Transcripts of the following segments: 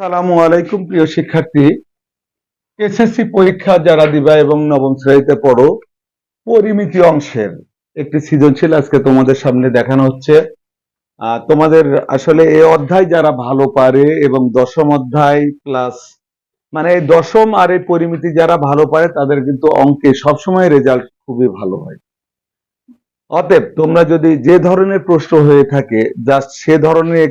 সালামু আলাইকুম, প্রিয় শিক্ষার্থী। এসএসসি পরীক্ষা যারা দিবা এবং নবম শ্রেণীতে পড়ো, পরিমিতি অংশের একটি সৃজনশীল আজকে তোমাদের সামনে দেখানো হচ্ছে। তোমাদের আসলে এই অধ্যায় যারা ভালো পারে এবং দশম অধ্যায় প্লাস মানে এই দশম আর এই পরিমিতি যারা ভালো পারে, তাদের কিন্তু অঙ্কে সবসময় রেজাল্ট খুবই ভালো হয়। অতএব তোমরা যদি যে ধরনের প্রশ্ন হয়ে থাকে জাস্ট সে ধরনের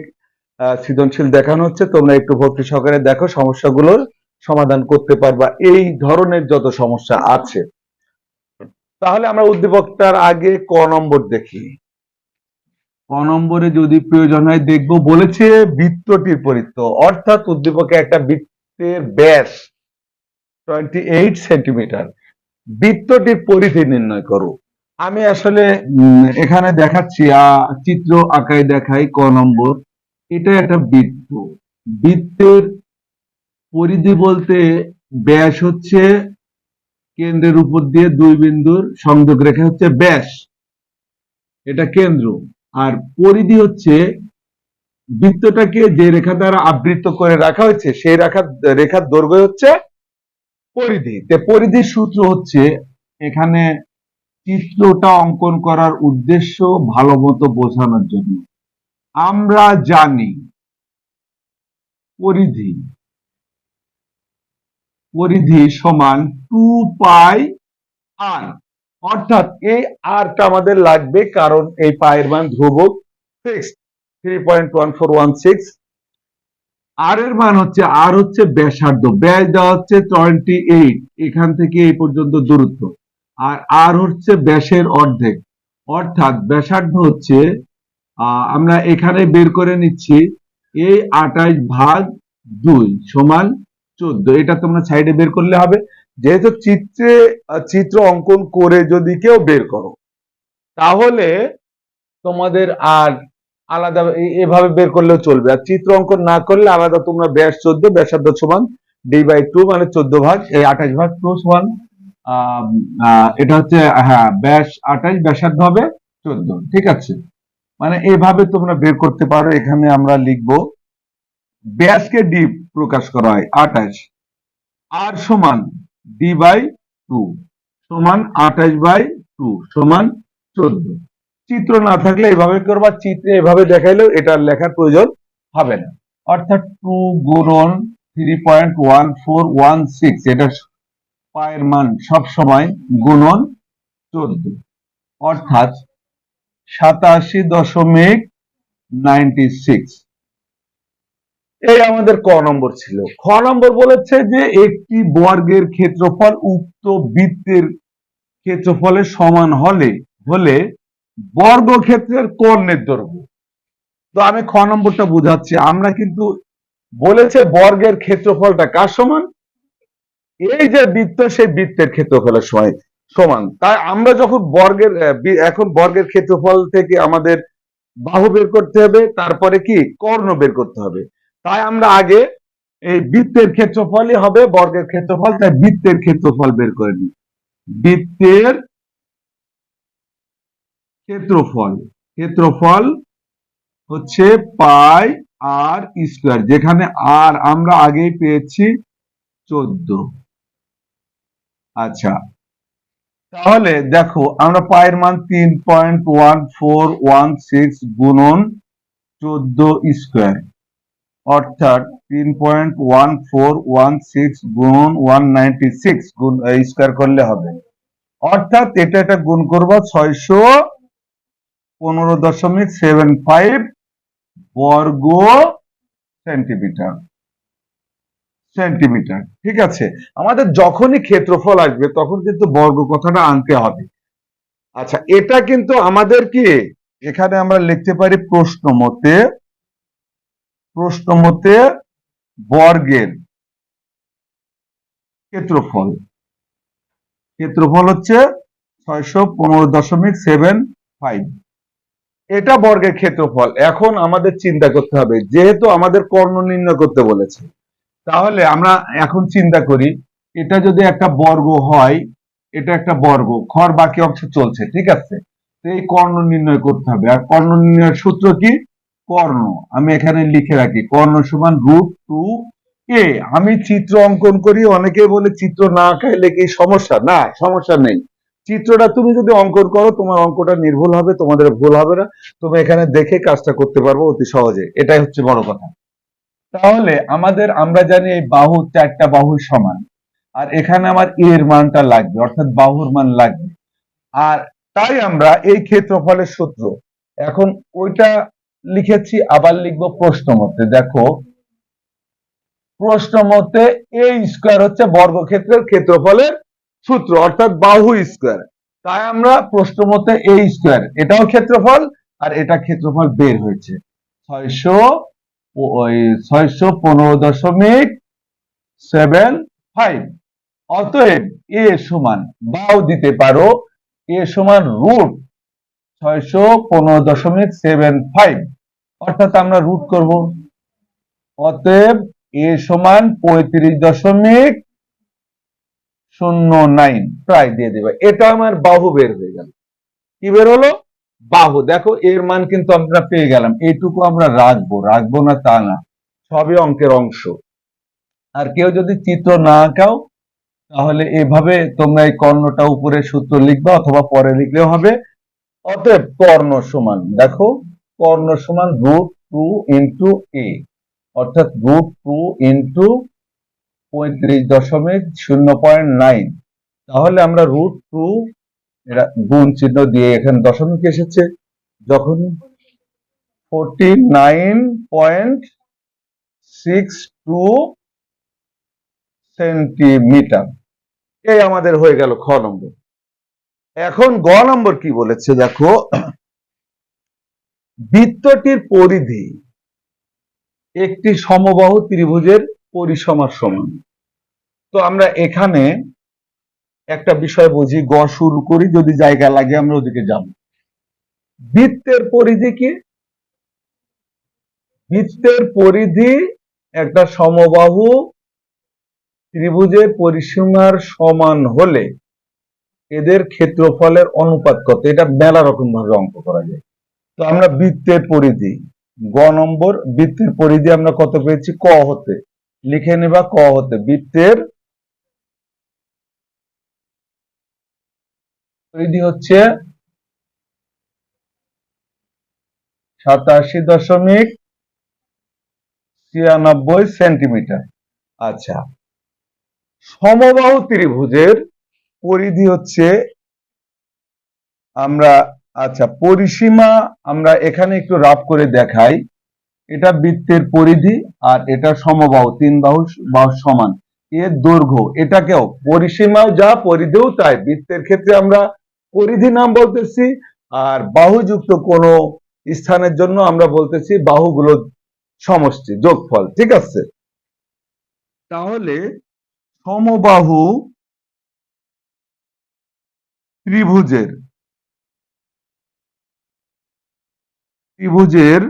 সৃজনশীল দেখানো হচ্ছে। তোমরা একটু ভক্তি সহকারে দেখো সমস্যাগুলোর সমাধান করতে পারবা। এই ধরনের যত সমস্যা আছে। তাহলে আমরা উদ্দীপকটার আগে ক নম্বর দেখি। ক নম্বরে যদি প্রয়োজন হয় দেখব, বলেছে বৃত্তটির পরিত্য অর্থাৎ উদ্দীপকে একটা বৃত্তের ব্যাস টোয়েন্টি এইট সেন্টিমিটার। বৃত্তটির পরিধি নির্ণয় করো। আমি আসলে এখানে দেখাচ্ছি চিত্র আঁকায় দেখাই ক নম্বর। এটা একটা বৃত্ত। বৃত্তের পরিধি বলতে ব্যাস হচ্ছে কেন্দ্রের উপর দিয়ে দুই বিন্দুর সংযোগ রেখা হচ্ছে ব্যাস। এটা কেন্দ্র। আর পরিধি হচ্ছে বৃত্তটাকে যে রেখা দ্বারা আবৃত করে রাখা হয়েছে, সেই রেখা, রেখার দৈর্ঘ্য হচ্ছে পরিধি। তে পরিধির সূত্র হচ্ছে এখানে চিত্রটা অঙ্কন করার উদ্দেশ্য ভালো মতো বোঝানোর জন্য। আমরা জানি। পরিধি। পরিধি সমান টু পাই আর অর্থাৎ এই আরটা আমাদের লাগবে কারণ এই পায়ের মান ধ্রুবক আর এর মান হচ্ছে আর হচ্ছে ব্যাসার্ধ। ব্যাস দেওয়া হচ্ছে টোয়েন্টি এইট এখান থেকে এই পর্যন্ত দূরত্ব। আর আর হচ্ছে ব্যাসের অর্ধেক। অর্থাৎ ব্যাসার্ধ হচ্ছে আমরা এখানে বের করে নিচ্ছি এই আঠাশ ভাগ দুই সমান চোদ্দ। এটা তোমরা সাইডে বের করলে হবে। যেহেতু চিত্রে চিত্র অঙ্কন করে যদি কেউ বের করো, তাহলে তোমাদের আর আলাদা এভাবে বের করলেও চলবে। আর চিত্র অঙ্কন না করলে আলাদা তোমরা ব্যাস চোদ্দ, ব্যাসার্ধ সমান ডি বাই টু মানে চোদ্দ ভাগ, এই আঠাশ ভাগ প্লাস সমান এটা হচ্ছে হ্যাঁ ব্যাস আঠাশ ব্যাসার্ধ হবে চোদ্দ। ঠিক আছে? মানে এভাবে তোমরা বের করতে পারো। এখানে আমরা লিখব, ব্যাসকে ডি প্রকাশ করা হয় আঠাশ। আর সমান ডি বাই টু সমান আঠাশ বাই টু সমান চোদ্দ। চিত্র না থাকলে এভাবে করবা, চিত্রে এভাবে দেখাইলেও এটা লেখার প্রয়োজন হবে না। অর্থাৎ টু গুণন three point one four one six এটা পায়ের মান সব সময় গুণন চোদ্দ। অর্থাৎ সাতাশি দশমিক এই আমাদের ক নম্বর ছিল। খ নম্বর বলেছে যে, একটি বর্গের ক্ষেত্রফল উক্ত বৃত্তের ক্ষেত্রফলের সমান হলে হলে বর্গক্ষেত্রের কর্ণের দৈর্ঘ্য তো আমি খ নম্বরটা বুঝাচ্ছি। আমরা কিন্তু বলেছে বর্গের ক্ষেত্রফলটা কার সমান? এই যে বৃত্ত, সেই বৃত্তের ক্ষেত্রফলের সময় সমান। তাই আমরা যখন বর্গের এখন বর্গের ক্ষেত্রফল থেকে আমাদের বাহু বের করতে হবে, তারপরে কি? কর্ণ বের করতে হবে। তাই আমরা আগে এই বৃত্তের ক্ষেত্রফলই হবে বর্গের ক্ষেত্রফল, তাই বৃত্তের ক্ষেত্রফল বের করে নিই বৃত্তের ক্ষেত্রফল ক্ষেত্রফল হচ্ছে পাই আর স্কোয়ার, যেখানে আর আমরা আগেই পেয়েছি চোদ্দ। আচ্ছা তাহলে দেখো, আমরা পায়ের মান তিন point one four one six গুণন চোদ্দ স্কোয়ার অর্থাৎ তিন point one four one six গুণ ওয়ান নাইনটি সিক্স গুণ স্কোয়ার করলে হবে। অর্থাৎ এটা একটা গুণ করব ছয়শো পনেরো দশমিক সেভেন ফাইভ বর্গ সেন্টিমিটার সেন্টিমিটার ঠিক আছে? আমাদের যখনই ক্ষেত্রফল আসবে, তখন কিন্তু বর্গ কথাটা আনতে হবে। আচ্ছা এটা কিন্তু আমাদের কি? এখানে আমরা লিখতে পারি প্রশ্ন মতে প্রশ্ন মতে বর্গের ক্ষেত্রফল। ক্ষেত্রফল হচ্ছে ছয়শো পনেরো দশমিক সেভেন ফাইভ। এটা বর্গের ক্ষেত্রফল। এখন আমাদের চিন্তা করতে হবে, যেহেতু আমাদের কর্ণ নির্ণয় করতে বলেছে। তাহলে আমরা এখন চিন্তা করি, এটা যদি একটা বর্গ হয়, এটা একটা বর্গ খর বাকি অংশ চলছে, ঠিক আছে? তো এই কর্ণ নির্ণয় করতে হবে। আর কর্ণ নির্ণয়ের সূত্র কি? কর্ণ। আমি এখানে লিখে রাখি, কর্ণ সমান রুট টু এ আমি চিত্র অঙ্কন করি, অনেকে বলে চিত্র না খাইলে কি সমস্যা? না, সমস্যা নেই। চিত্রটা তুমি যদি অঙ্কন করো, তোমার অঙ্কটা নির্ভুল হবে, তোমাদের ভুল হবে না। তুমি এখানে দেখে কাজটা করতে পারব অতি সহজে। এটাই হচ্ছে বড় কথা। তাহলে আমাদের, আমরা জানি এই বাহু চারটা বাহুর সমান। আর এখানে আমার এর মানটা লাগবে, অর্থাৎ বাহুর মান লাগবে। আর তাই আমরা এই ক্ষেত্রফলের সূত্র, এখন ওইটা লিখেছি, আবার লিখব প্রশ্ন মতে দেখো প্রশ্ন মতে এ স্কোয়ার হচ্ছে বর্গক্ষেত্রের ক্ষেত্রফলের সূত্র, অর্থাৎ বাহু স্কোয়ার। তাই আমরা প্রশ্ন মতে এ স্কোয়ার, এটাও ক্ষেত্রফল, আর এটা ক্ষেত্রফল বের হয়েছে। ছয়শো ছয়শো পনেরো দশমিক সেভেন ফাইভ অতএব এ সমান, বাও দিতে পারো, এ সমান রুট ছয়শো পনেরো দশমিক সেভেন ফাইভ অর্থাৎ আমরা রুট করব। অতএব এ সমান পঁয়ত্রিশ দশমিক শূন্য নাইন প্রায় দিয়ে দেবে। এটা আমার বাহু বের হয়ে গেল। কি বের হলো? বাহু, দেখো এর মান কিন্তু আমরা পেয়ে গেলাম। এইটুকু আমরা রাখব রাখব না তা না। সবই অঙ্কের অংশ। আর কেউ যদি চিত্র না আঁকাও তাহলে এভাবে তোমরা এই কর্ণটা উপরে সূত্র লিখবে অথবা পরে লিখলেও হবে। অতএব কর্ণ সমান, দেখো, কর্ণ সমান রুট টু ইন্টু এ অর্থাৎ রুট টু ইন্টু পঁয়ত্রিশ দশমিক শূন্য পয়েন্ট নাইন তাহলে আমরা রুট টু এটা গুণ চিহ্ন দিয়ে এখানে দশমিক এসেছে? যখন forty nine point six two centimetre এই আমাদের হয়ে গেল খ নম্বর। এখন গ নম্বর কি বলেছে দেখো? বৃত্তটির পরিধি একটি সমবাহু ত্রিভুজের পরিসমার সমান। তো আমরা এখানে একটা বিষয় বুঝি গ শুরু করি, যদি জায়গা লাগে আমরা ওদিকে যাব। বৃত্তের পরিধি কি? বৃত্তের পরিধি একটা সমবাহু ত্রিভুজের পরিসীমার সমান হলে এদের ক্ষেত্রফলের অনুপাত কত? এটা মেলা রকম ভাবে অঙ্ক করা যায়। তো আমরা বৃত্তের পরিধি, গ নম্বর, বৃত্তের পরিধি আমরা কত পেয়েছি? ক হতে। লিখে নেবা ক হতে। বৃত্তের পরিধি হচ্ছে সাতাশি দশমিক ছিয়ানব্বই সেন্টিমিটার। আচ্ছা। সমবাহু ত্রিভুজের পরিধি হচ্ছে আমরা আচ্ছা পরিসীমা আমরা এখানে একটু রাফ করে দেখাই। এটা বৃত্তের পরিধি আর এটা সমবাহু, তিন বাহু বাহু সমান। এর দৈর্ঘ্য, এটাকেও পরিসীমাও যা, পরিধিও তাই। বৃত্তের ক্ষেত্রে আমরা পরিধি নাম বলতেছি, আর বাহুযুক্ত কোন স্থানের জন্য আমরা বলতেছি বাহুগুলো সমষ্টি, যোগফল, ঠিক আছে? তাহলে সমবাহু ত্রিভুজের ত্রিভুজের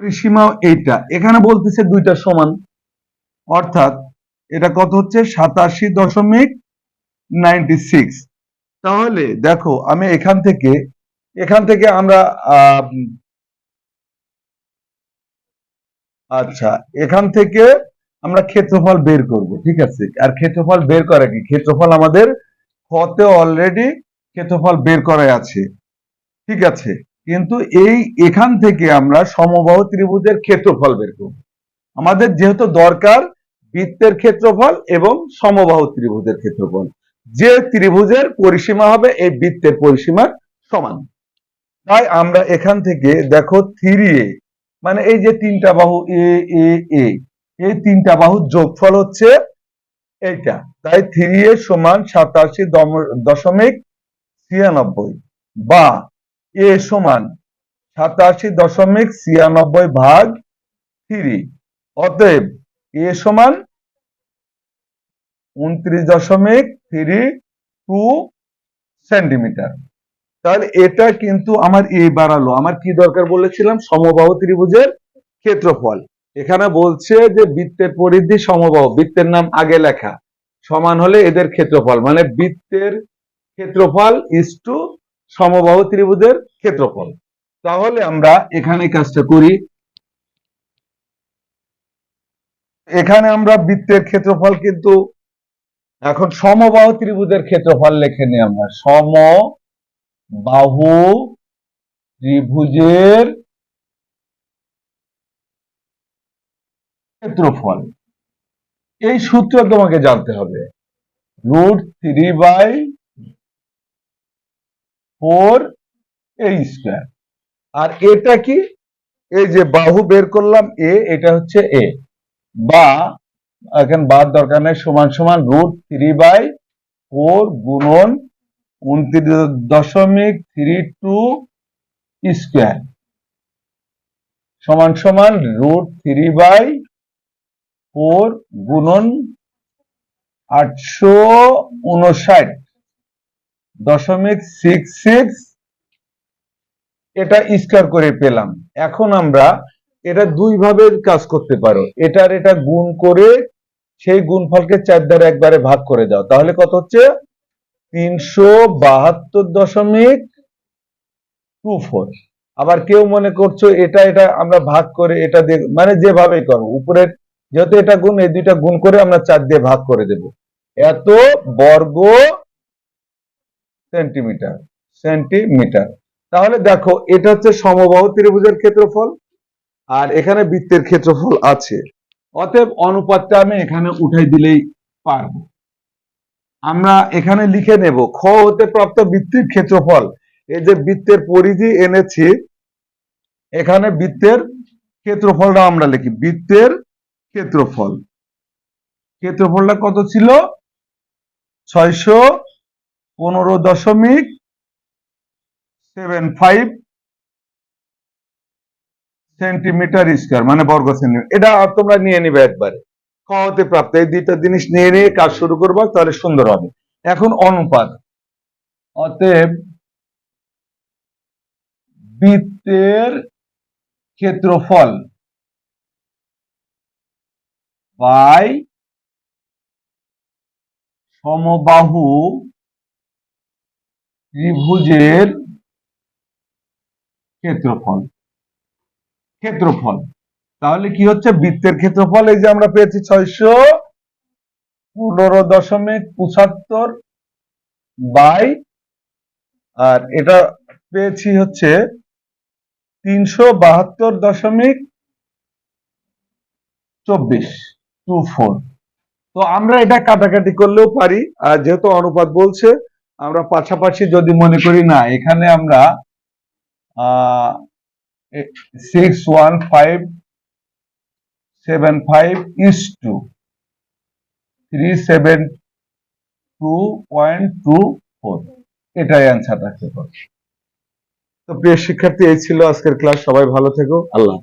পরিসীমা এইটা। এখানে বলতেছে দুইটা সমান, অর্থাৎ এটা কত হচ্ছে? সাতাশি দশমিক সিক্স তাহলে দেখো, আমি এখান থেকে এখান থেকে আমরা আচ্ছা এখান থেকে আমরা ক্ষেত্রফল বের করব, ঠিক আছে? আর ক্ষেত্রফল বের করা কি? ক্ষেত্রফল আমাদের হতে অলরেডি ক্ষেত্রফল বের করা আছে, ঠিক আছে? কিন্তু এই এখান থেকে আমরা সমবাহু ত্রিভুজের ক্ষেত্রফল বের করব। আমাদের যেহেতু দরকার বৃত্তের ক্ষেত্রফল এবং সমবাহু ত্রিভুজের ক্ষেত্রফল। যে ত্রিভুজের পরিসীমা হবে এই বৃত্তের পরিসীমার সমান। তাই আমরা এখান থেকে দেখো থ্রি এ মানে এই যে তিনটা বাহু এ এ এ, এই তিনটা বাহুর যোগফল হচ্ছে এইটা। তাই থ্রি এ সমান সাতাশি দশমিক ছিয়ানব্বই বা এ সমান সাতাশি দশমিক ছিয়ানব্বই ভাগ থ্রি। অতএব এ সমান উনত্রিশ দশমিক থ্রি টু সেন্টিমিটার তাহলে এটা কিন্তু আমার এ বাড়ালো। আমার কি দরকার বলেছিলাম? সমবাহু ত্রিভুজের ক্ষেত্রফল। এখানে বলছে যে বৃত্তের পরিধি সমবাহু। বৃত্তের নাম আগে লেখা। সমান হলে এদের ক্ষেত্রফল। মানে বৃত্তের ক্ষেত্রফল ইস টু সমবাহু ত্রিভুজের ক্ষেত্রফল। তাহলে আমরা এখানে কাজটা করি। এখানে আমরা বৃত্তের ক্ষেত্রফল কিন্তু এখন সমবাহু ত্রিভুজের ক্ষেত্রফল লেখে নিই আমরা। সম বাহু ত্রিভুজের ক্ষেত্রফল। এই সূত্র তোমাকে জানতে হবে। Root three by four a square. আর এটা কি? এই যে বাহু বের করলাম এ, এটা হচ্ছে এ। বা এখন বাদ দরকার নেই, সমান সমান রুট থ্রি বাই ফোর গুণন উনত্রিশ দশমিক থ্রি টু স্কোয়ার সমান সমান রুট থ্রি বাই ফোর গুণন আটশো উনষাট দশমিক সিক্স সিক্স এটা স্কোয়ার করে পেলাম। এখন আমরা এটা দুই ভাবে কাজ করতে পারো। এটার এটা গুণ করে সেই গুণফলকে চার দ্বারা একবারে ভাগ করে দাও। তাহলে কত হচ্ছে? তিনশো বাহাত্তর দশমিক টু ফোর। আবার কেউ মনে করছ এটা এটা আমরা ভাগ করে এটা দিয়ে মানে যেভাবে করো, উপরের যেহেতু এটা গুণ, এই দুইটা গুণ করে আমরা চার দিয়ে ভাগ করে দেব। এত বর্গ সেন্টিমিটার সেন্টিমিটার। তাহলে দেখো, এটা হচ্ছে সমবাহু ত্রিভুজের ক্ষেত্রফল। আর এখানে বৃত্তের ক্ষেত্রফল আছে। অতএব অনুপাতটা আমি এখানে উঠাই দিলেই পারব। আমরা এখানে লিখে নেব, খ হতে প্রাপ্ত বৃত্তের ক্ষেত্রফল। এই যে বৃত্তের পরিধি এনেছি, এখানে বৃত্তের ক্ষেত্রফলটা আমরা লিখি। বৃত্তের ক্ষেত্রফল। ক্ষেত্রফলটা কত ছিল? ছয়শো পনেরো দশমিক সেভেন ফাইভ সেন্টিমিটার স্কোয়ার মানে বর্গ সেন্টিমিটার এটা তোমরা নিয়ে নিবে একবারে। ক হতে প্রাপ্ত। এই দুইটা জিনিস নিয়ে নিয়ে কাজ শুরু করব, তাহলে সুন্দর হবে। এখন অনুপাত। অতএব বৃত্তের ক্ষেত্রফল বাই সমবাহু ত্রিভুজের ক্ষেত্রফল। ক্ষেত্রফল। তাহলে কি হচ্ছে? বৃত্তের ক্ষেত্রফল, এই যে আমরা পেয়েছি ছয়শো পনেরো দশমিক পঁচাত্তর বাই, আর এটা পেয়েছি হচ্ছে তিনশো বাহাত্তর দশমিক চব্বিশ, টু ফোর। তো আমরা এটা কাটাকাটি করলেও পারি, আর যেহেতু অনুপাত বলছে, আমরা পাশাপাশি যদি মনে করি না, এখানে আমরা seven five is two three seven two point two four এটাই তো প্রিয় শিক্ষার্থী, এই ছিল আজকের ক্লাস সবাই ভালো থেকো। আল্লাহ